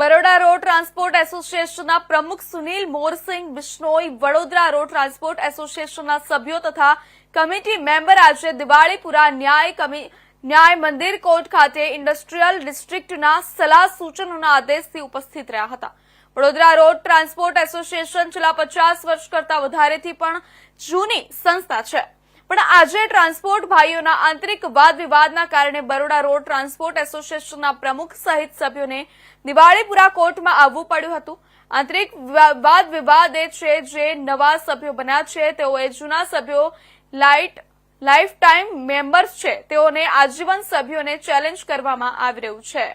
Baroda road transport એસોસિએશનના પ્રમુખ Sunil Morsinh Bishnoi Vadodara road transport એસોસિએશનના સભ્યો તથા કમિટી મેમ્બર આજે દિવાળીપુરા ન્યાય ન્યાય મંદિર કોર્ટ ખાતે ઇન્ડસ્ટ્રીયલ ડિસ્ટ્રિક્ટના સલાહ સૂચનોના આદેશથી ઉપસ્થિત રહ્યા હતા. વડોદરા રોડ ટ્રાન્સપોર્ટ એસોસિએશન છેલ્લા પચાસ વર્ષ કરતા વધારેથી પણ જૂની સંસ્થા છે. પણ આજે ટ્રાન્સપોર્ટ ભાઈઓના આંતરિક વાદ વિવાદના કારણે બરોડા રોડ ટ્રાન્સપોર્ટ એસોસિએશનના પ્રમુખ સહિત સભ્યોને દિવાળીપુરા કોર્ટમાં આવવું પડ્યું હતું. આંતરિક વાદ વિવાદ એ છે જે નવા સભ્યો બન્યા છે. તેઓએ જૂના સભ્યો, લાઇટ લાઈફ ટાઈમ મેમ્બર્સ છે. તેઓને આજીવન સભ્યોને ચેલેન્જ કરવામાં આવી રહ્યું છે.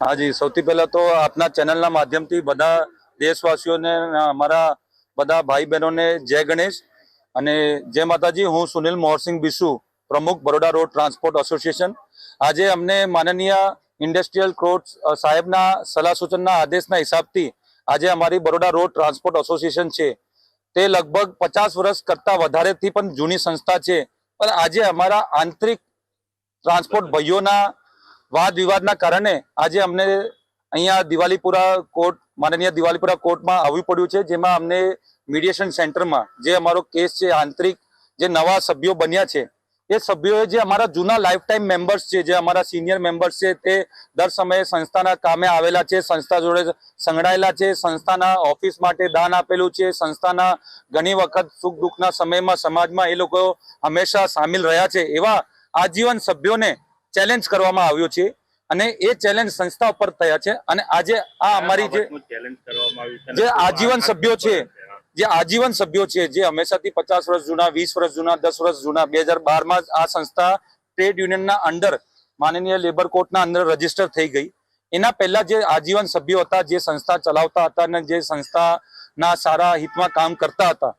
હાજી, સૌથી પહેલા તો આપના ચેનલના માધ્યમથી બધા દેશવાસીઓને અમારા બધા ભાઈ બહેનોને જય ગણેશ. અને જય માતાજી, હું સુનિલ મોહરસિંહ બિસુ પ્રમુખ બરોડા રોડ ટ્રાન્સપોર્ટ એસોસિએશન. આજે અમને માનનીય ઇન્ડસ્ટ્રીયલ કોર્ટ સાહેબના સલાહ સૂચનના આદેશના હિસાબથી આજે અમારી બરોડા રોડ ટ્રાન્સપોર્ટ એસોસિએશન છે. તે લગભગ પચાસ વર્ષ કરતાં વધારેથી પણ જૂની સંસ્થા છે. પણ આજે અમારા આંતરિક ટ્રાન્સપોર્ટ ભાઈઓના વાદ વિવાદના કારણે આજે અમને અહીંયા દિવાલીપુરા કોર્ટ, માનનીય દિવાલીપુરા કોર્ટમાં આવવું પડ્યું છે, જેમાં અમને મીડિયેશન સેન્ટરમાં જે અમારો કેસ છે, આંતરિક જે નવા સભ્યો બન્યા છે, એ સભ્યોએ જે અમારા જૂના લાઈફ ટાઈમ મેમ્બર્સ છે, જે અમારા સિનિયર મેમ્બર્સ છે, તે દર સમયે સંસ્થાના કામે આવેલા છે, સંસ્થા જોડે સંકળાયેલા છે, સંસ્થાના ઓફિસ માટે દાન આપેલું છે, સંસ્થાના ઘણી વખત સુખ દુઃખના સમયમાં સમાજમાં એ લોકો હંમેશા સામેલ રહ્યા છે, એવા આજીવન સભ્યોને ચેલેન્જ કરવામાં આવ્યો છે. અને એ ચેલેન્જ સંસ્થા ઉપર થયા છે. અને આજે આ અમારી જે આજીવન સભ્યો છે જે આજીવન સભ્યો છે જે હંમેશાથી પચાસ વર્ષ જૂના વીસ વર્ષ જૂના દસ વર્ષ જૂના બે હજાર બારમાં આ સંસ્થા ટ્રેડ યુનિયનના અંડર માનનીય લેબર કોર્ટના અંદર રજિસ્ટર થઈ ગઈ. એના પહેલા જે આજીવન સભ્યો હતા જે સંસ્થા ચલાવતા હતા અને જે સંસ્થાના સારા હિતમાં કામ કરતા હતા